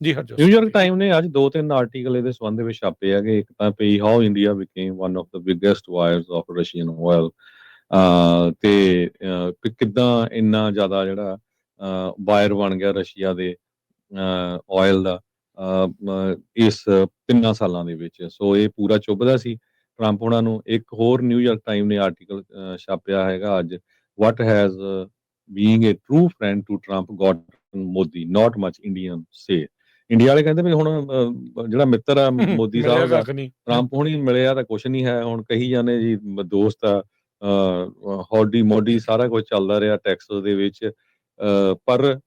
ਜੀ Harjot New York time ਨੇ ਅੱਜ ਦੋ ਤਿੰਨ ਆਰਟੀਕਲ ਇਹਦੇ ਸੰਬੰਧ ਦੇ ਵਿੱਚ ਛਾਪੇ ਹੈਗੇ ਇੱਕ ਤਾਂ ਪਈ how India became one of the biggest buyers of Russian oil ਤੇ ਕਿੱਦਾਂ ਇੰਨਾ ਜ਼ਿਆਦਾ ਜਿਹੜਾ ਵਾਇਰ ਬਣ ਗਿਆ ਰਸ਼ੀਆ ਦੇ ਆਇਲ ਦਾ ਇਸ ਤਿੰਨਾਂ ਸਾਲਾਂ ਦੇ ਵਿੱਚ। ਸੋ ਇਹ ਪੂਰਾ ਚੁੱਭਦਾ ਸੀ। ਟਰੰਪ ਉਹਨਾਂ ਨੂੰ ਇੱਕ ਹੋਰ ਨਿਊਯਾਰਕ ਟਾਈਮ ਨੇ ਆਰਟੀਕਲ ਛਾਪਿਆ ਹੈਗਾ ਅੱਜ। What has being a true friend to Trump got Modi not much Indian say India ਵਾਲੇ ਕਹਿੰਦੇ ਵੀ ਹੁਣ ਜਿਹੜਾ ਮਿੱਤਰ ਆ ਮੋਦੀ ਸਾਹਿਬ ਦਾ ਕੱਖ ਨਹੀਂ। ਟਰੰਪ ਹੁਣੀ ਮਿਲਿਆ ਤਾਂ ਕੁਝ ਨਹੀਂ ਹੈ ਹੁਣ ਕਹੀ ਜਾਂਦੇ ਜੀ ਮ- ਦੋਸਤ ਆ ਹੌਡੀ ਮੋਡੀ ਸਾਰਾ ਕੁਝ ਚੱਲਦਾ ਰਿਹਾ ਟੈਕਸਸ ਦੇ ਵਿੱਚ ਅਹ, ਪਰ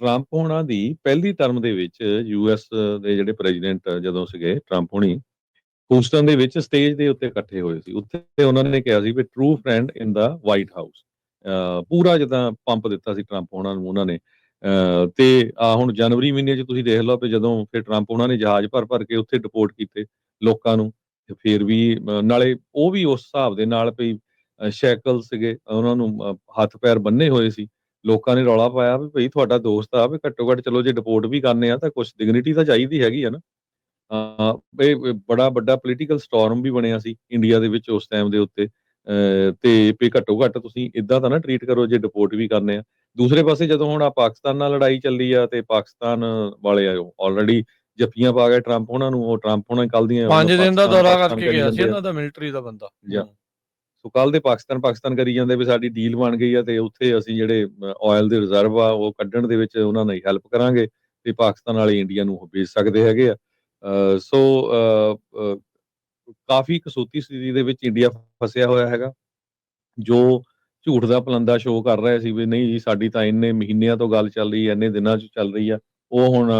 ਟਰੰਪ ਹੋਣਾ ਦੀ ਪਹਿਲੀ ਟਰਮ ਦੇ ਵਿੱਚ ਯੂਐਸ ਦੇ ਜਿਹੜੇ ਪ੍ਰੈਜ਼ੀਡੈਂਟ ਜਦੋਂ ਸੀਗੇ ਟਰੰਪ ਹੁਣੀ ਹੂਸਟਨ ਦੇ ਵਿੱਚ ਸਟੇਜ ਦੇ ਉੱਤੇ ਇਕੱਠੇ ਹੋਏ ਸੀ। ਉੱਥੇ ਉਹਨਾਂ ਨੇ ਕਿਹਾ ਸੀ ਵੀ true friend in the White House ਪੂਰਾ ਜਿੱਦਾਂ ਪੰਪ ਦਿੱਤਾ ਸੀ ਟਰੰਪ ਉਹਨਾਂ ਨੂੰ ਉਹਨਾਂ ਨੇ। ਤੇ ਆ ਹੁਣ ਜਨਵਰੀ ਮਹੀਨੇ 'ਚ ਤੁਸੀਂ ਦੇਖ ਲਓ ਕਿ ਜਦੋਂ ਫਿਰ ਟਰੰਪ ਉਹਨਾਂ ਨੇ ਜਹਾਜ਼ ਭਰ ਭਰ ਕੇ ਉੱਥੇ ਡਿਪੋਰਟ ਕੀਤੇ ਲੋਕਾਂ ਨੂੰ ਤੇ ਫਿਰ ਵੀ ਨਾਲੇ ਉਹ ਵੀ ਉਸ ਹਿਸਾਬ ਦੇ ਨਾਲ ਵੀ ਸ਼ੈਕਲ ਸੀਗੇ ਉਹਨਾਂ ਨੂੰ ਹੱਥ ਪੈਰ ਬੰਨੇ ਹੋਏ ਸੀ। ਲੋਕਾਂ ਨੇ ਰੌਲਾ ਪਾਇਆ ਵੀ ਭਈ ਤੁਹਾਡਾ ਦੋਸਤ ਆ ਵੀ ਘੱਟੋ ਘੱਟ ਚਲੋ ਜੇ ਡਿਪੋਰਟ ਵੀ ਕਰਨੇ ਆ ਤਾਂ ਕੁਝ ਡਿਗਨਿਟੀ ਤਾਂ ਚਾਹੀਦੀ ਹੈਗੀ ਆ ਨਾ। ਅਹ, ਇਹ ਬੜਾ ਵੱਡਾ ਪੋਲੀਟੀਕਲ ਸਟਾਰਮ ਵੀ ਬਣਿਆ ਸੀ ਇੰਡੀਆ ਦੇ ਵਿੱਚ ਉਸ ਟਾਈਮ ਦੇ ਉੱਤੇ। ਅਹ, ਤੇ ਵੀ ਘੱਟੋ ਘੱਟ ਤੁਸੀਂ ਇਦਾਂ ਤਾਂ ਨਾ ਟ੍ਰੀਟ ਕਰੋ ਜੇ ਡਿਪੋਰਟ ਵੀ ਕਰਨੇ ਆ। ਦੂਸਰੇ ਪਾਸੇ ਜਦੋਂ ਹੁਣ ਆ ਪਾਕਿਸਤਾਨ ਨਾਲ ਲੜਾਈ ਚੱਲੀ ਆ ਤੇ ਪਾਕਿਸਤਾਨ ਵਾਲੇ ਆਲਰੇਡੀ ਜੱਫੀਆਂ ਪਾ ਗਏ ਟਰੰਪ ਉਹਨਾਂ ਨੂੰ ਉਹ ਟਰੰਪ ਉਹਨਾਂ ਕੱਲ ਦੀਆਂ ਪੰਜ ਦਿਨ ਦਾ ਦੌਰਾ ਕਰਕੇ ਕਰੀ ਗਿਆ ਸੀ। ਇਹਨਾਂ ਦਾ ਮਿਲਟਰੀ ਦਾ ਬੰਦਾ। ਸੋ ਕੱਲ ਦੇ ਪਾਕਿਸਤਾਨ ਪਾਕਿਸਤਾਨ ਕਰੀ ਜਾਂਦੇ ਵੀ ਸਾਡੀ ਡੀਲ ਬਣ ਗਈ ਆ ਤੇ ਉੱਥੇ ਅਸੀਂ ਜਿਹੜੇ ਆਇਲ ਦੇ ਰਿਜ਼ਰਵ ਆ ਉਹ ਕੱਢਣ ਦੇ ਵਿੱਚ ਉਹਨਾਂ ਨਾਲ ਹੈਲਪ ਕਰਾਂਗੇ ਤੇ ਪਾਕਿਸਤਾਨ ਵਾਲੇ ਇੰਡੀਆ ਨੂੰ ਉਹ ਵੇਚ ਸਕਦੇ ਹੈਗੇ ਆ। ਸੋ ਕਾਫੀ ਕਸੂਤੀ ਸਥਿਤੀ ਦੇ ਵਿੱਚ ਇੰਡੀਆ ਫਸਿਆ ਹੋਇਆ ਹੈਗਾ ਜੋ ਝੂਠ ਦਾ ਪਲੰਦਾ ਸ਼ੋਅ ਕਰ ਰਿਹਾ ਸੀ ਵੀ ਨਹੀਂ ਜੀ ਸਾਡੀ ਤਾਂ ਇੰਨੇ ਮਹੀਨਿਆਂ ਤੋਂ ਗੱਲ ਚੱਲ ਰਹੀ ਹੈ ਇੰਨੇ ਦਿਨਾਂ 'ਚ ਚੱਲ ਰਹੀ ਆ। ਉਹ ਹੁਣ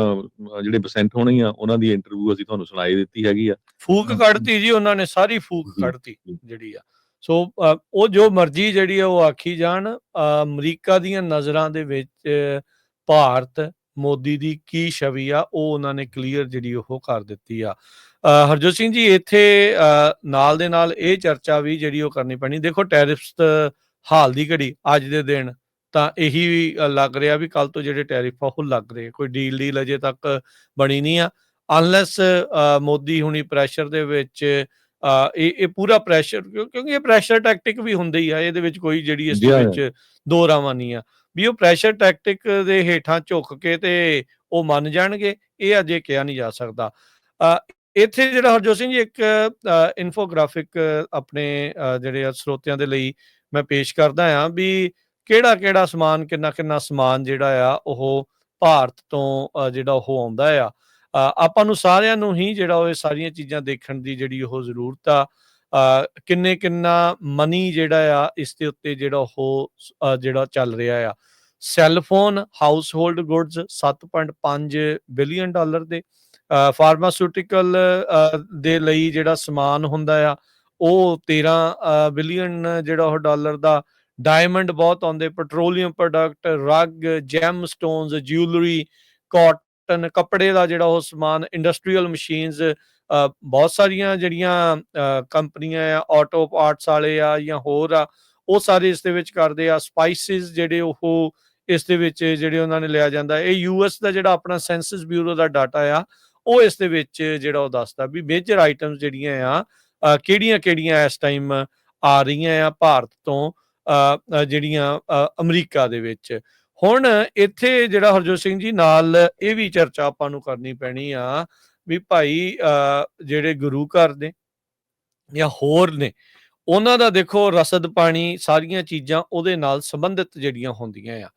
ਜਿਹੜੇ ਬਸੈਂਟ ਹੋਣੀ ਆ ਉਹਨਾਂ ਦੀ ਇੰਟਰਵਿਊ ਅਸੀਂ ਤੁਹਾਨੂੰ ਸੁਣਾਈ ਦਿੱਤੀ ਹੈਗੀ ਆ। ਫੂਕ ਕੱਢਤੀ ਜੀ ਉਹਨਾਂ ਨੇ ਸਾਰੀ ਫੂਕ ਕੱਢਤੀ। ਜਿਹੜੀ ਆ। ਸੋ ਉਹ ਜੋ ਮਰਜ਼ੀ ਜਿਹੜੀ ਆ ਉਹ ਆਖੀ ਜਾਣ ਅਮਰੀਕਾ ਦੀਆਂ ਨਜ਼ਰਾਂ ਦੇ ਵਿੱਚ ਭਾਰਤ ਮੋਦੀ ਦੀ ਕੀ ਛਵੀ ਆ ਉਹ ਉਹਨਾਂ ਨੇ ਕਲੀਅਰ ਜਿਹੜੀ ਉਹ ਕਰ ਦਿੱਤੀ ਆ। ਹਰਜੋਤ ਸਿੰਘ ਜੀ ਇੱਥੇ ਨਾਲ ਦੇ ਨਾਲ ਇਹ ਚਰਚਾ ਵੀ ਜਿਹੜੀ ਉਹ ਕਰਨੀ ਪੈਣੀ। ਦੇਖੋ ਟੈਰਿਫਸ ਹਾਲ ਦੀ ਘੜੀ ਅੱਜ ਦੇ ਦਿਨ ਤਾਂ ਇਹੀ ਲੱਗ ਰਿਹਾ ਵੀ ਕੱਲ ਤੋਂ ਜਿਹੜੇ ਟੈਰਿਫ ਆ ਉਹ ਲੱਗ ਰਹੇ ਕੋਈ ਡੀਲ ਡੀਲ ਅਜੇ ਤੱਕ ਬਣੀ ਨਹੀਂ ਆ। ਅਨਲੈਸ ਮੋਦੀ ਹੁਣੀ ਪ੍ਰੈਸ਼ਰ ਦੇ ਵਿੱਚ ਇਹ ਇਹ ਪੂਰਾ ਪ੍ਰੈਸ਼ਰ ਕਿਉਂਕਿ ਇਹ ਪ੍ਰੈਸ਼ਰ ਟੈਕਟਿਕ ਵੀ ਹੁੰਦੀ ਆ ਇਹਦੇ ਵਿੱਚ ਕੋਈ ਜਿਹੜੀ ਇਸ ਹਾਂ। ਵਿੱਚ ਦੋ ਰਾਵਾਂ ਨਹੀਂ ਆ। ਵੀ ਉਹ ਪ੍ਰੈਸ਼ਰ ਟੈਕਟਿਕ ਦੇ ਹੇਠਾਂ ਝੁੱਕ ਕੇ ਤੇ ਉਹ ਮੰਨ ਜਾਣਗੇ ਇਹ ਅਜੇ ਕਿਹਾ ਨਹੀਂ ਜਾ ਸਕਦਾ। ਇੱਥੇ ਜਿਹੜਾ ਹਰਜੋਤ ਸਿੰਘ ਜੀ ਇੱਕ ਇਨਫੋਗ੍ਰਾਫਿਕ ਆਪਣੇ ਜਿਹੜੇ ਸਰੋਤਿਆਂ ਦੇ ਲਈ ਮੈਂ ਪੇਸ਼ ਕਰਦਾ ਆ ਵੀ ਕਿਹੜਾ ਕਿਹੜਾ ਸਮਾਨ, ਕਿੰਨਾ ਕਿੰਨਾ ਸਮਾਨ ਜਿਹੜਾ ਆ, ਉਹ ਭਾਰਤ ਤੋਂ ਜਿਹੜਾ ਉਹ ਆਉਂਦਾ ਆ। ਆਪਾਂ ਨੂੰ ਸਾਰਿਆਂ ਨੂੰ ਹੀ ਜਿਹੜਾ ਉਹ ਸਾਰੀਆਂ ਚੀਜ਼ਾਂ ਦੇਖਣ ਦੀ ਜਿਹੜੀ ਉਹ ਜ਼ਰੂਰਤ ਆ। ਕਿੰਨੇ ਕਿੰਨਾ ਮਨੀ ਜਿਹੜਾ ਆ, ਇਸ ਦੇ ਉੱਤੇ ਜਿਹੜਾ ਉਹ ਜਿਹੜਾ ਚੱਲ ਰਿਹਾ ਆ। Cellphone household goods 7.5 billion dollar ਦੇ। ਫਾਰਮਾਸਿਊਟੀਕਲ ਦੇ ਲਈ ਜਿਹੜਾ ਸਮਾਨ ਹੁੰਦਾ ਆ ਉਹ 13 ਬਿਲੀਅਨ ਜਿਹੜਾ ਉਹ ਡਾਲਰ ਦਾ ਡਾਇਮੰਡ ਬਹੁਤ ਆਉਂਦੇ petroleum product rug gem stones jewellery cotton ਕੱਪੜੇ ਦਾ ਜਿਹੜਾ ਉਹ ਸਮਾਨ ਇੰਡਸਟਰੀਅਲ ਮਸ਼ੀਨਸ ਬਹੁਤ ਸਾਰੀਆਂ ਜਿਹੜੀਆਂ ਕੰਪਨੀਆਂ ਆ ਆਟੋ ਪਾਰਟਸ ਵਾਲੇ ਆ ਜਾਂ ਹੋਰ ਆ, ਉਹ ਸਾਰੇ ਇਸ ਦੇ ਵਿੱਚ ਕਰਦੇ ਆ ਸਪਾਈਸਿਸ ਜਿਹੜੇ ਉਹ ਇਸ ਦੇ ਵਿੱਚ ਜਿਹੜੇ ਉਹਨਾਂ ਨੇ ਲਿਆ ਜਾਂਦਾ, ਇਹ ਯੂਐਸ ਦਾ ਜਿਹੜਾ ਆਪਣਾ ਸੈਂਸਸ ਬਿਊਰੋ ਦਾ ਡਾਟਾ ਆ, ਉਹ ਇਸ ਦੇ ਵਿੱਚ ਜਿਹੜਾ ਉਹ ਦੱਸਦਾ ਵੀ ਮੇਜਰ ਆਈਟਮਸ ਜਿਹੜੀਆਂ ਆ ਕਿਹੜੀਆਂ-ਕਿਹੜੀਆਂ ਇਸ ਟਾਈਮ ਆ ਰਹੀਆਂ ਆ ਭਾਰਤ ਤੋਂ ਜਿਹੜੀਆਂ ਅਮਰੀਕਾ ਦੇ ਵਿੱਚ? ਹੁਣ ਇੱਥੇ ਜਿਹੜਾ ਹਰਜੋਤ ਸਿੰਘ ਜੀ ਨਾਲ ਇਹ ਵੀ ਚਰਚਾ ਆਪਾਂ ਨੂੰ ਕਰਨੀ ਪੈਣੀ ਆ ਵੀ ਭਾਈ ਜਿਹੜੇ ਗੁਰੂ ਘਰ ਨੇ ਜਾਂ ਹੋਰ ਨੇ ਉਹਨਾਂ ਦਾ ਦੇਖੋ ਰਸਦ ਪਾਣੀ ਸਾਰੀਆਂ ਚੀਜ਼ਾਂ ਉਹਦੇ ਨਾਲ ਸੰਬੰਧਿਤ ਜਿਹੜੀਆਂ ਹੁੰਦੀਆਂ ਆ।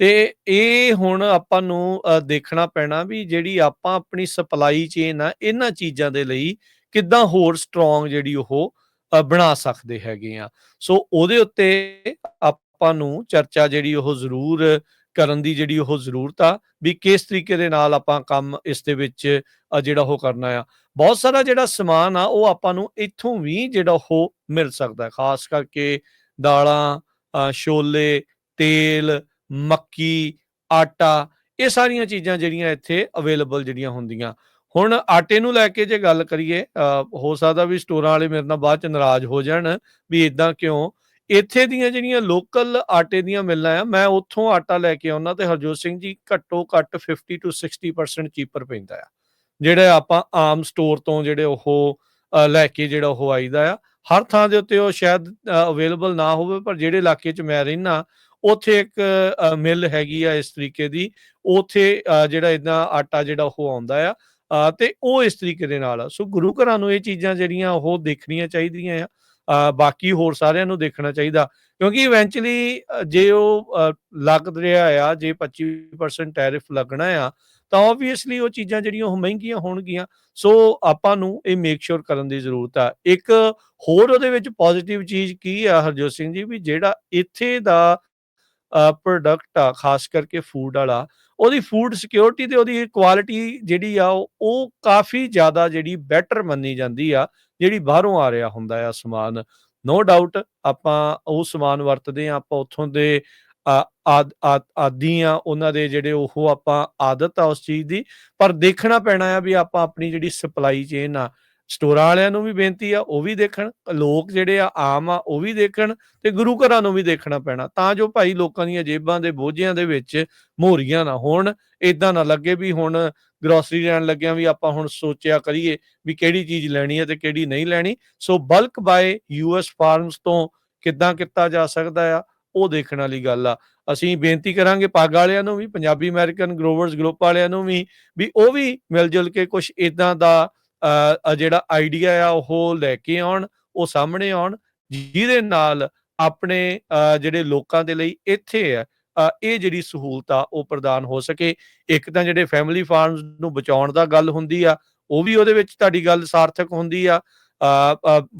ਤੇ ਇਹ ਹੁਣ ਆਪਾਂ ਨੂੰ ਅ, ਦੇਖਣਾ ਪੈਣਾ ਵੀ ਜਿਹੜੀ ਆਪਾਂ ਆਪਣੀ ਸਪਲਾਈ ਚੇਨ ਆ ਇਹਨਾਂ ਚੀਜ਼ਾਂ ਦੇ ਲਈ ਕਿੱਦਾਂ ਹੋਰ ਸਟਰੋਂਗ ਜਿਹੜੀ ਉਹ ਬਣਾ ਸਕਦੇ ਹੈਗੇ ਆ। ਸੋ ਉਹਦੇ ਉੱਤੇ ਆਪਾਂ ਨੂੰ ਚਰਚਾ ਜਿਹੜੀ ਉਹ ਜ਼ਰੂਰ ਕਰਨ ਦੀ ਜਿਹੜੀ ਉਹ ਜ਼ਰੂਰਤ ਆ, ਵੀ ਕਿਸ ਤਰੀਕੇ ਦੇ ਨਾਲ ਆਪਾਂ ਕੰਮ ਇਸ ਦੇ ਵਿੱਚ ਜਿਹੜਾ ਉਹ ਕਰਨਾ ਆ। ਬਹੁਤ ਸਾਰਾ ਜਿਹੜਾ ਸਮਾਨ ਆ, ਉਹ ਆਪਾਂ ਨੂੰ ਇੱਥੋਂ ਵੀ ਜਿਹੜਾ ਉਹ ਮਿਲ ਸਕਦਾ ਖਾਸ ਕਰਕੇ ਦਾਲਾਂ ਛੋਲੇ, ਤੇਲ, ਮੱਕੀ, ਆਟਾ, ਇਹ ਸਾਰੀਆਂ ਚੀਜ਼ਾਂ ਜਿਹੜੀਆਂ ਇੱਥੇ ਅਵੇਲੇਬਲ ਜਿਹੜੀਆਂ ਹੁੰਦੀਆਂ। ਹੁਣ ਆਟੇ ਨੂੰ ਲੈ ਕੇ ਜੇ ਗੱਲ ਕਰੀਏ ਅ, ਹੋ ਸਕਦਾ ਵੀ ਸਟੋਰਾਂ ਵਾਲੇ ਮੇਰੇ ਨਾਲ ਬਾਅਦ ਚ ਨਾਰਾਜ਼ ਹੋ ਜਾਣ ਵੀ ਇਦਾਂ ਕਿਉਂ? ਇੱਥੇ ਦੀਆਂ ਜਿਹੜੀਆਂ ਲੋਕਲ ਆਟੇ ਦੀਆਂ ਮਿੱਲਾਂ ਆ ਮੈਂ ਉੱਥੋਂ ਆਟਾ ਲੈ ਕੇ ਆਉਣਾ ਤੇ ਹਰਜੋਤ ਸਿੰਘ ਜੀ ਘੱਟੋ ਘੱਟ 50 ਟੂ 60% ਚੀਪਰ ਪੈਂਦਾ ਆ। ਜਿਹੜੇ ਆਪਾਂ ਆਮ ਸਟੋਰ ਤੋਂ ਜਿਹੜੇ ਉਹ ਲੈ ਕੇ ਜਿਹੜਾ ਉਹ ਆਈਦਾ ਆ ਹਰ ਥਾਂ ਦੇ ਉੱਤੇ ਉਹ ਸ਼ਾਇਦ ਅਵੇਲੇਬਲ ਨਾ ਹੋਵੇ ਪਰ ਜਿਹੜੇ ਇਲਾਕੇ 'ਚ ਮੈਂ ਰਹਿਣਾ ਉੱਥੇ ਇੱਕ ਅ, ਮਿੱਲ ਹੈਗੀ ਆ ਇਸ ਤਰੀਕੇ ਦੀ ਉੱਥੇ ਜਿਹੜਾ ਇਦਾਂ ਆਟਾ ਜਿਹੜਾ ਉਹ ਆਉਂਦਾ ਆ ਤੇ ਉਹ ਇਸ ਤਰੀਕੇ ਦੇ ਨਾਲ ਸੋ ਗੁਰੂ ਘਰਾਂ ਨੂੰ ਇਹ ਚੀਜ਼ਾਂ ਜਿਹੜੀਆਂ ਉਹ ਦੇਖਣੀਆਂ ਚਾਹੀਦੀਆਂ ਆ। ਬਾਕੀ ਹੋਰ ਸਾਰਿਆਂ ਨੂੰ ਦੇਖਣਾ ਚਾਹੀਦਾ। ਕਿਉਂਕਿ ਇਵੈਂਚੁਅਲੀ ਜੇ ਉਹ ਲੱਗ ਰਿਹਾ ਆ, ਜੇ 25% ਟੈਰਿਫ ਲੱਗਣਾ ਆ, ਤਾਂ ਆਬਵੀਅਸਲੀ ਉਹ ਚੀਜ਼ਾਂ ਜਿਹੜੀਆਂ ਉਹ ਮਹਿੰਗੀਆਂ ਹੋਣਗੀਆਂ। ਸੋ ਆਪਾਂ ਨੂੰ ਇਹ ਮੇਕ ਸ਼ੋਰ ਕਰਨ ਦੀ ਜ਼ਰੂਰਤ ਆ। ਇੱਕ ਹੋਰ ਉਹਦੇ ਵਿੱਚ ਪੋਜ਼ਿਟਿਵ ਚੀਜ਼ ਕੀ ਆ ਹਰਜੋਤ ਸਿੰਘ ਜੀ, ਵੀ ਜਿਹੜਾ ਇੱਥੇ ਦਾ ਪ੍ਰੋਡਕਟ ਆ, ਖਾਸ ਕਰਕੇ ਫੂਡ ਵਾਲਾ, ਉਹਦੀ ਫੂਡ ਸਿਕਿਉਰਿਟੀ ਤੇ ਉਹਦੀ ਕੁਆਲਿਟੀ ਜਿਹੜੀ ਆ, ਉਹ- ਕਾਫੀ ਜ਼ਿਆਦਾ ਜਿਹੜੀ ਬੈਟਰ ਮੰਨੀ ਜਾਂਦੀ ਆ, ਜਿਹੜੀ ਬਾਹਰੋਂ ਆ ਰਿਹਾ ਹੁੰਦਾ ਆ ਸਮਾਨ। ਨੋ ਡਾਊਟ ਆਪਾਂ ਉਹ ਸਮਾਨ ਵਰਤਦੇ ਆ ਆਪਾਂ ਉੱਥੋਂ ਦੇ ਆ- ਆਦ- ਆਦ- ਆਦੀ ਆ, ਉਹਨਾਂ ਦੇ ਜਿਹੜੇ ਉਹ ਆਪਾਂ ਆਦਤ ਆ ਉਸ ਚੀਜ਼ ਦੀ, ਪਰ ਦੇਖਣਾ ਪੈਣਾ ਆ ਵੀ ਆਪਾਂ ਆਪਣੀ ਜਿਹੜੀ ਸਪਲਾਈ ਚੇਨ ਆ ਸਟੋਰਾਂ ਵਾਲਿਆਂ ਨੂੰ ਵੀ ਬੇਨਤੀ ਆ, ਉਹ ਵੀ ਦੇਖਣ, ਲੋਕ ਜਿਹੜੇ ਆ, ਆਮ ਆ, ਉਹ ਵੀ ਦੇਖਣ ਤੇ ਗੁਰੂ ਘਰਾਂ ਨੂੰ ਵੀ ਦੇਖਣਾ ਪੈਣਾ, ਤਾਂ ਜੋ ਭਾਈ ਲੋਕਾਂ ਦੀਆਂ ਜੇਬਾਂ ਦੇ ਬੋਝਿਆਂ ਦੇ ਵਿੱਚ ਮੋਹਰੀਆਂ ਨਾ ਹੋਣ ਇਦਾਂ ਨਾ ਲੱਗੇ ਵੀ ਹੁਣ ਗਰੋਸਰੀ ਲੈਣ ਲੱਗਿਆਂ ਵੀ ਆਪਾਂ ਹੁਣ ਸੋਚਿਆ ਕਰੀਏ ਵੀ ਕਿਹੜੀ ਚੀਜ਼ ਲੈਣੀ ਹੈ ਤੇ ਕਿਹੜੀ ਨਹੀਂ ਲੈਣੀ, so bulk buy US farms ਤੋਂ ਕਿੱਦਾਂ ਕੀਤਾ ਜਾ ਸਕਦਾ ਆ, ਉਹ ਦੇਖਣ ਵਾਲੀ ਗੱਲ ਆ। ਅਸੀਂ ਬੇਨਤੀ ਕਰਾਂਗੇ ਪੱਗ ਵਾਲਿਆਂ ਨੂੰ ਵੀ, ਪੰਜਾਬੀ ਅਮਰੀਕਨ ਗਰੋਵਰਸ ਗਰੁੱਪ ਵਾਲਿਆਂ ਨੂੰ ਵੀ ਵੀ ਉਹ ਵੀ ਮਿਲ ਜੁਲ ਕੇ ਕੁਝ ਇਦਾਂ ਦਾ ਜਿਹੜਾ ਆਈਡੀਆ ਆ ਉਹ ਲੈ ਕੇ ਆਉਣ ਉਹ ਸਾਹਮਣੇ ਆਉਣ ਜਿਹਦੇ ਨਾਲ ਆਪਣੇ ਅ, ਜਿਹੜੇ ਲੋਕਾਂ ਦੇ ਲਈ ਇੱਥੇ ਹੈ ਇਹ ਜਿਹੜੀ ਸਹੂਲਤ ਆ ਉਹ ਪ੍ਰਦਾਨ ਹੋ ਸਕੇ। ਇੱਕ ਤਾਂ ਜਿਹੜੇ ਫੈਮਿਲੀ ਫਾਰਮਸ ਨੂੰ ਬਚਾਉਣ ਦਾ ਗੱਲ ਹੁੰਦੀ ਆ ਉਹ ਵੀ ਉਹਦੇ ਵਿੱਚ ਤੁਹਾਡੀ ਗੱਲ ਸਾਰਥਕ ਹੁੰਦੀ ਆ।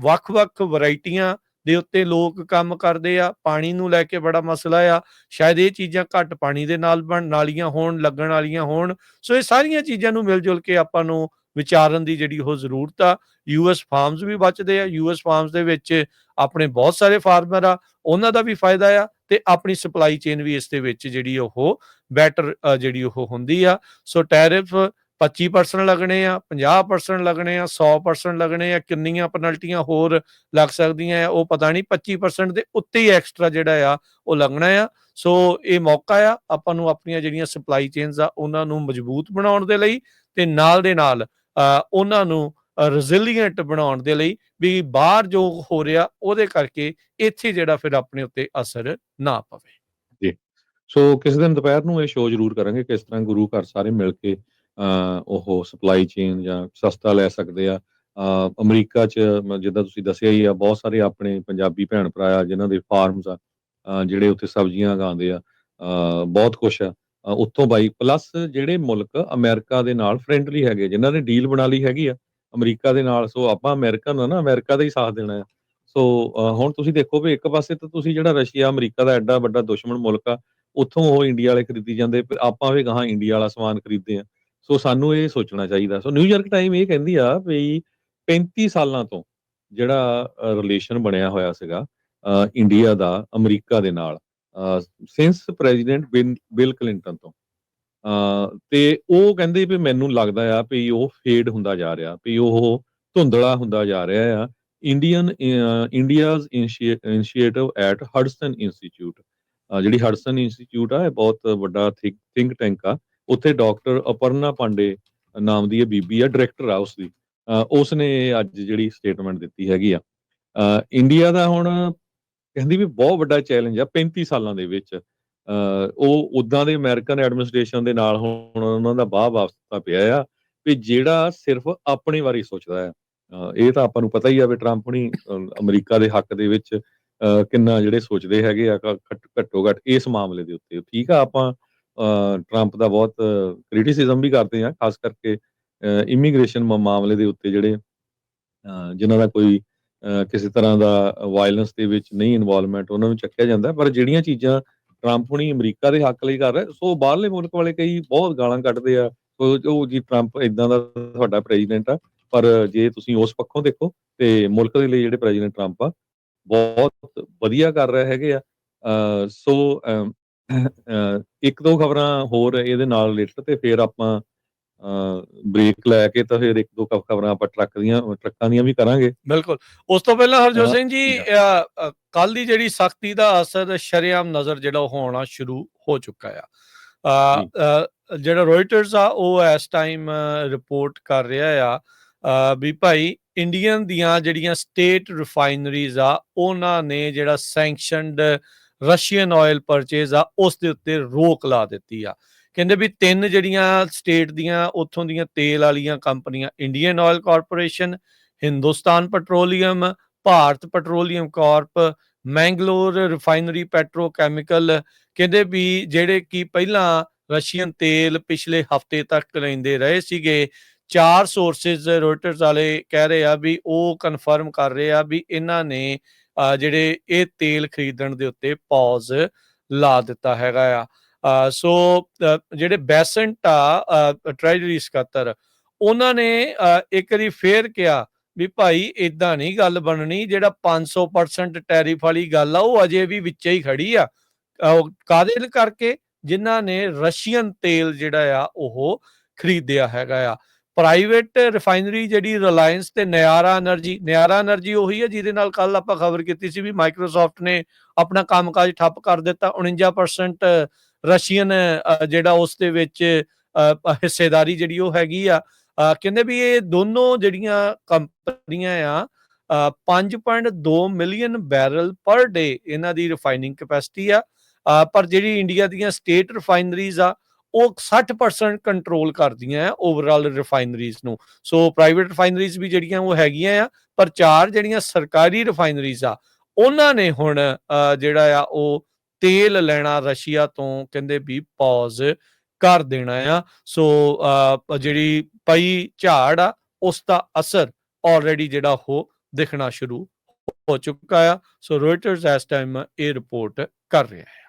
ਵੱਖ-ਵੱਖ ਵੈਰਾਈਟੀਆਂ ਦੇ ਉੱਤੇ ਲੋਕ ਕੰਮ ਕਰਦੇ ਆ ਪਾਣੀ ਨੂੰ ਲੈ ਕੇ ਬੜਾ ਮਸਲਾ ਆ। ਸ਼ਾਇਦ ਇਹ ਚੀਜ਼ਾਂ ਘੱਟ ਪਾਣੀ ਦੇ ਨਾਲ ਬਣ ਨਾਲੀਆਂ ਹੋਣ ਲੱਗਣ ਵਾਲੀਆਂ ਹੋਣ। ਸੋ ਇਹ ਸਾਰੀਆਂ ਚੀਜ਼ਾਂ ਨੂੰ ਮਿਲ ਜੁਲ ਕੇ ਆਪਾਂ ਨੂੰ ਵਿਚਾਰਨ ਦੀ ਜਿਹੜੀ ਉਹ ਜ਼ਰੂਰਤ ਆ ਯੂਐਸ ਫਾਰਮਸ ਵੀ ਬਚਦੇ ਆ ਯੂਐਸ ਫਾਰਮਸ ਦੇ ਵਿੱਚ ਆਪਣੇ ਬਹੁਤ ਸਾਰੇ ਫਾਰਮਰ ਆ, ਉਹਨਾਂ ਦਾ ਵੀ ਫਾਇਦਾ ਆ ਤੇ ਆਪਣੀ ਸਪਲਾਈ ਚੇਨ ਵੀ ਇਸ ਦੇ ਵਿੱਚ ਜਿਹੜੀ ਉਹ ਬੈਟਰ ਜਿਹੜੀ ਉਹ ਹੁੰਦੀ ਆ। ਸੋ ਟੈਰਿਫ 25% ਲੱਗਣੇ ਆ 50% ਲੱਗਣੇ ਆ 100% ਲੱਗਣੇ ਆ, ਕਿੰਨੀਆਂ ਪੈਨਲਟੀਆਂ ਹੋਰ ਲੱਗ ਸਕਦੀਆਂ ਆ, ਉਹ ਪਤਾ ਨਹੀਂ 25% ਦੇ ਉੱਤੇ ਹੀ ਐਕਸਟਰਾ ਜਿਹੜਾ ਆ, ਉਹ ਲੱਗਣਾ ਆ। ਸੋ ਇਹ ਮੌਕਾ ਆ, ਆਪਾਂ ਨੂੰ ਆਪਣੀਆਂ ਜਿਹੜੀਆਂ ਸਪਲਾਈ ਚੇਨਸ ਆ, ਉਹਨਾਂ ਨੂੰ ਮਜ਼ਬੂਤ ਬਣਾਉਣ ਦੇ ਲਈ ਤੇ ਨਾਲ ਦੇ ਨਾਲ ਉਹਨਾਂ ਨੂੰ ਰੈਜ਼ਿਲੀਐਂਟ ਬਣਾਉਣ ਦੇ ਲਈ ਵੀ ਬਾਹਰ ਜੋ ਹੋ ਰਿਹਾ ਉਹਦੇ ਕਰਕੇ ਇੱਥੇ ਜਿਹੜਾ ਫਿਰ ਆਪਣੇ ਉੱਤੇ ਅਸਰ ਨਾ ਪਵੇ। ਸੋ ਕਿਸੇ ਦਿਨ ਦੁਪਹਿਰ ਨੂੰ ਇਹ ਸ਼ੋਅ ਜ਼ਰੂਰ ਕਰਾਂਗੇ ਕਿਸ ਤਰ੍ਹਾਂ ਗੁਰੂ ਘਰ ਸਾਰੇ ਮਿਲ ਕੇ ਅ, ਉਹ ਸਪਲਾਈ ਚੇਨ ਜਾਂ ਸਸਤਾ ਲੈ ਸਕਦੇ ਆ। ਅਮਰੀਕਾ ਚ ਜਿੱਦਾਂ ਤੁਸੀਂ ਦੱਸਿਆ ਹੀ ਆ ਬਹੁਤ ਸਾਰੇ ਆਪਣੇ ਪੰਜਾਬੀ ਭੈਣ ਭਰਾ ਆ ਜਿਨ੍ਹਾਂ ਦੇ ਫਾਰਮਸ ਆ ਜਿਹੜੇ ਉੱਥੇ ਸਬਜ਼ੀਆਂ ਉਗਾਉਂਦੇ ਆ ਬਹੁਤ ਕੁਛ ਆ। ਉੱਥੋਂ ਬਾਈ ਪਲੱਸ ਜਿਹੜੇ ਮੁਲਕ ਅਮਰੀਕਾ ਦੇ ਨਾਲ ਫ੍ਰੈਂਡਲੀ ਹੈਗੇ, ਜਿਨ੍ਹਾਂ ਨੇ ਡੀਲ ਬਣਾ ਲਈ ਹੈਗੀ ਆ, ਅਮਰੀਕਾ ਦੇ ਨਾਲ, ਸੋ ਆਪਾਂ ਅਮਰੀਕਨ ਆ ਨਾ, ਅਮਰੀਕਾ ਦਾ ਹੀ ਸਾਥ ਦੇਣਾ ਆ। ਸੋ ਹੁਣ ਤੁਸੀਂ ਦੇਖੋ ਵੀ ਇੱਕ ਪਾਸੇ ਤਾਂ ਤੁਸੀਂ ਜਿਹੜਾ ਰਸ਼ੀਆ, ਅਮਰੀਕਾ ਦਾ ਐਡਾ ਵੱਡਾ ਦੁਸ਼ਮਣ ਮੁਲਕ ਆ, ਉੱਥੋਂ ਉਹ ਇੰਡੀਆ ਵਾਲੇ ਖਰੀਦੀ ਜਾਂਦੇ ਆਪਾਂ ਵੀ ਗਾਹਾਂ ਇੰਡੀਆ ਵਾਲਾ ਸਮਾਨ ਖਰੀਦਦੇ ਆ। ਸੋ ਸਾਨੂੰ ਇਹ ਸੋਚਣਾ ਚਾਹੀਦਾ। ਸੋ ਨਿਊਯਾਰਕ ਟਾਈਮ ਇਹ ਕਹਿੰਦੀ ਆ ਵੀ 35 ਸਾਲਾਂ ਤੋਂ ਜਿਹੜਾ ਰਿਲੇਸ਼ਨ ਬਣਿਆ ਹੋਇਆ ਸੀਗਾ ਇੰਡੀਆ ਦਾ, ਅਮਰੀਕਾ ਦੇ ਨਾਲ। ਸਿੰਸ ਪ੍ਰੈਜ਼ੀਡੈਂਟ ਬਿਲ ਕਲਿੰਟਨ ਤੋਂ। ਅ, ਤੇ ਉਹ ਕਹਿੰਦੇ ਵੀ ਮੈਨੂੰ ਲੱਗਦਾ ਆ ਵੀ ਉਹ ਫੇਡ ਹੁੰਦਾ ਜਾ ਰਿਹਾ ਵੀ ਉਹ ਧੁੰਦਲਾ ਹੁੰਦਾ ਜਾ ਰਿਹਾ ਆ। Indian India's initiative at Hudson Institute ਜਿਹੜੀ ਹਡਸਨ ਇੰਸਟੀਚਿਊਟ ਆ ਇਹ ਬਹੁਤ ਵੱਡਾ ਥਿੰਕ ਟੈਂਕ ਆ। ਉੱਥੇ ਡਾਕਟਰ ਅਪਰਨਾ ਪਾਂਡੇ ਨਾਮ ਦੀ ਇਹ ਬੀਬੀ ਆ ਡਾਇਰੈਕਟਰ ਆ ਉਸ ਦੀ ਉਸ ਨੇ ਅੱਜ ਜਿਹੜੀ ਸਟੇਟਮੈਂਟ ਦਿੱਤੀ ਹੈਗੀ ਆ। ਇੰਡੀਆ ਦਾ ਹੁਣ ਕਹਿੰਦੀ ਵੀ ਬਹੁਤ ਵੱਡਾ ਚੈਲੰਜ ਆ 35 ਸਾਲਾਂ ਦੇ ਵਿੱਚ। ਅ, ਉਹ ਉਦਾਂ ਦੇ ਅਮਰੀਕਨ ਐਡਮਿਨਿਸਟ੍ਰੇਸ਼ਨ ਦੇ ਨਾਲ ਹੁਣ ਉਹਨਾਂ ਦਾ ਬਾਹ ਵਾਸਤਾ ਪਿਆ ਆ ਵੀ ਜਿਹੜਾ ਸਿਰਫ ਆਪਣੇ ਬਾਰੇ ਸੋਚਦਾ ਆ। ਇਹ ਤਾਂ ਆਪਾਂ ਨੂੰ ਪਤਾ ਹੀ ਆ ਵੀ ਟਰੰਪ ਨਹੀਂ ਅਮਰੀਕਾ ਦੇ ਹੱਕ ਦੇ ਵਿੱਚ ਅ, ਕਿੰਨਾ ਜਿਹੜੇ ਸੋਚਦੇ ਹੈਗੇ ਆ ਘੱਟ- ਘੱਟੋ ਘੱਟ ਇਸ ਮਾਮਲੇ ਦੇ ਉੱਤੇ। ਠੀਕ ਆ ਆਪਾਂ ਅ, ਟਰੰਪ ਦਾ ਬਹੁਤ ਕ੍ਰਿਟਿਸਿਜ਼ਮ ਵੀ ਕਰਦੇ ਆ ਖਾਸ ਕਰਕੇ ਇਮੀਗ੍ਰੇਸ਼ਨ ਮਾਮਲੇ ਦੇ ਉੱਤੇ ਜਿਹੜੇ ਅ, ਜਿਨ੍ਹਾਂ ਦਾ ਕੋਈ ਕਿਸੇ ਤਰ੍ਹਾਂ ਦਾ ਵਾਇਲੈਂਸ ਦੇ ਵਿੱਚ ਨਹੀਂ ਇਨਵੋਲਵਮੈਂਟ ਉਹਨਾਂ ਨੂੰ ਚੱਕਿਆ ਜਾਂਦਾ ਪਰ ਜਿਹੜੀਆਂ ਚੀਜ਼ਾਂ ਟਰੰਪ ਹੁਣੀ ਅਮਰੀਕਾ ਦੇ ਹੱਕ ਲਈ ਕਰ ਰਿਹਾ, ਸੋ ਬਾਹਰਲੇ ਮੁਲਕ ਵਾਲੇ ਕਈ ਬਹੁਤ ਗਾਲਾਂ ਕੱਢਦੇ ਆ ਉਹ ਜੀ ਟਰੰਪ ਇਦਾਂ ਦਾ ਤੁਹਾਡਾ ਪ੍ਰੈਜ਼ੀਡੈਂਟ ਆ, ਪਰ ਜੇ ਤੁਸੀਂ ਉਸ ਪੱਖੋਂ ਦੇਖੋ ਤੇ ਮੁਲਕ ਦੇ ਲਈ ਜਿਹੜੇ ਪ੍ਰੈਜ਼ੀਡੈਂਟ ਟਰੰਪ ਆ, ਬਹੁਤ ਵਧੀਆ ਕਰ ਰਹੇ ਹੈਗੇ ਆ। ਸੋ ਇੱਕ ਦੋ ਖਬਰਾਂ ਹੋਰ ਇਹਦੇ ਨਾਲ ਰਿਲੇਟਡ ਤੇ ਫਿਰ ਆਪਾਂ ਬ੍ਰੇਕ ਲੈ ਕੇ ਤਾਂ ਫਿਰ ਇੱਕ ਦੋ ਖਬਰਾਂ ਆਪਾਂ ਟਰੱਕ ਦੀਆਂ ਟਰੱਕਾਂ ਦੀਆਂ ਵੀ ਕਰਾਂਗੇ। ਬਿਲਕੁਲ। ਉਸ ਤੋਂ ਪਹਿਲਾਂ ਹਰਜੋਤ ਸਿੰਘ ਜੀ ਕੱਲ ਦੀ ਜਿਹੜੀ ਸਖਤੀ ਦਾ ਅਸਰ ਸ਼ਰੇਆਮ ਨਜ਼ਰ ਜਿਹੜਾ ਉਹ ਹੋਣਾ ਸ਼ੁਰੂ ਹੋ ਚੁੱਕਾ ਆ। ਜਿਹੜਾ ਰੋਇਟਰਸ ਆ ਉਹ ਇਸ ਟਾਈਮ ਰਿਪੋਰਟ ਕਰ ਰਿਹਾ ਆ ਵੀ ਭਾਈ ਇੰਡੀਅਨ ਦੀਆਂ ਜਿਹੜੀਆਂ ਸਟੇਟ ਰਿਫਾਈਨਰੀਜ਼ ਆ ਉਹਨਾਂ ਨੇ ਜਿਹੜਾ ਸੈਂਕਸ਼ਨਡ ਰਸ਼ੀਅਨ ਆਇਲ ਪਰਚੇਜ਼ ਆ ਉਸ ਦੇ ਉੱਤੇ ਰੋਕ ਲਾ ਦਿੱਤੀ ਆ। ਕਹਿੰਦੇ ਵੀ ਤਿੰਨ ਜਿਹੜੀਆਂ ਸਟੇਟ ਦੀਆਂ ਉੱਥੋਂ ਦੀਆਂ ਤੇਲ ਵਾਲੀਆਂ ਕੰਪਨੀਆਂ Indian oil corporation Hindustan petroleum Bharat petroleum corp Mangalore refinery petrochemical ਕਹਿੰਦੇ ਵੀ ਜਿਹੜੇ ਕਿ ਪਹਿਲਾਂ ਰਸ਼ੀਅਨ ਤੇਲ ਪਿਛਲੇ ਹਫ਼ਤੇ ਤੱਕ ਲੈਂਦੇ ਰਹੇ ਸੀਗੇ, ਚਾਰ ਸੋਰਸਸ ਰੋਇਟਰਸ ਵਾਲੇ ਕਹਿ ਰਹੇ ਆ ਵੀ ਉਹ ਕਨਫਰਮ ਕਰ ਰਹੇ ਆ ਵੀ ਇਹਨਾਂ ਨੇ ਜਿਹੜੇ ਇਹ ਤੇਲ ਖਰੀਦਣ ਦੇ ਉੱਤੇ ਪੌਜ਼ ਲਾ ਦਿੱਤਾ ਹੈਗਾ ਆ। ਸੋ ਜਿਹੜੇ ਬੈਸੈਂਟ ਆ ਟ੍ਰੈਜਰੀ ਸਕੱਤਰ, ਉਹਨਾਂ ਨੇ ਇੱਕ ਵਾਰੀ ਫੇਰ ਕਿਹਾ ਵੀ ਭਾਈ ਇਦਾਂ ਨਹੀਂ ਗੱਲ ਬਣਨੀ, ਜਿਹੜਾ 500% ਟੈਰਿਫ ਵਾਲੀ ਗੱਲ ਆ, ਉਹ ਅਜੇ ਵੀ ਵਿੱਚੇ ਹੀ ਖੜੀ ਆ। ਕਾਦਿਲ ਕਰਕੇ? ਜਿਨ੍ਹਾਂ ਨੇ ਰਸ਼ੀਅਨ ਤੇਲ ਜਿਹੜਾ ਆ, ਉਹ ਖਰੀਦਿਆ ਹੈਗਾ ਆ। ਪ੍ਰਾਈਵੇਟ ਰਿਫਾਈਨਰੀ ਜਿਹੜੀ ਰਿਲਾਇੰਸ ਤੇ ਨਿਆਰਾ એનર્ਜੀ ਨਿਆਰਾ એનર્ਜੀ ਉਹੀ ਹੈ ਜਿਹਦੇ ਨਾਲ ਕੱਲ ਆਪਾਂ ਖਬਰ ਕੀਤੀ ਸੀ ਵੀ ਮਾਈਕਰੋਸਾਫਟ ਨੇ ਆਪਣਾ ਕੰਮਕਾਜ ਠੱਪ ਕਰ ਦਿੱਤਾ 49% ਰਸ਼ੀਅਨ ਜਿਹੜਾ ਉਸ ਦੇ ਵਿੱਚ ਹਿੱਸੇਦਾਰੀ ਜਿਹੜੀ ਉਹ ਹੈਗੀ ਆ ਕਹਿੰਦੇ ਵੀ ਇਹ ਦੋਨੋਂ ਜਿਹੜੀਆਂ ਕੰਪਨੀਆਂ ਆ ਅ, 5.2 ਮਿਲੀਅਨ ਬੈਰਲ ਪਰ ਡੇ ਇਹਨਾਂ ਦੀ ਰਿਫਾਈਨਿੰਗ ਕੈਪੈਸਿਟੀ ਆ ਪਰ ਜਿਹੜੀ ਇੰਡੀਆ ਦੀਆਂ ਸਟੇਟ ਰਿਫਾਈਨਰੀਜ਼ ਆ ਉਹ 60% ਕੰਟਰੋਲ ਕਰਦੀਆਂ ਆ ਓਵਰਆਲ ਰਿਫਾਈਨਰੀਜ਼ ਨੂੰ। ਸੋ ਪ੍ਰਾਈਵੇਟ ਰਿਫਾਈਨਰੀਜ਼ ਵੀ ਜਿਹੜੀਆਂ ਉਹ ਹੈਗੀਆਂ ਆ ਪਰ ਚਾਰ ਜਿਹੜੀਆਂ ਸਰਕਾਰੀ ਰਿਫਾਈਨਰੀਜ਼ ਆ ਉਹਨਾਂ ਨੇ ਹੁਣ ਜਿਹੜਾ ਆ ਉਹ ਤੇਲ ਲੈਣਾ ਰਸ਼ੀਆ ਤੋਂ ਕਹਿੰਦੇ ਵੀ ਪੌਜ਼ ਕਰ ਦੇਣਾ ਆ। ਸੋ ਅ, ਜਿਹੜੀ ਪਈ ਝਾੜ ਆ ਉਸ ਦਾ ਅਸਰ ਆਲਰੇਡੀ ਜਿਹੜਾ ਉਹ ਦਿਖਣਾ ਸ਼ੁਰੂ ਹੋ ਚੁੱਕਾ ਆ। ਸੋ ਰੋਇਟਰਸ ਇਸ ਟਾਈਮ ਇਹ ਰਿਪੋਰਟ ਕਰ ਰਿਹਾ ਹੈ।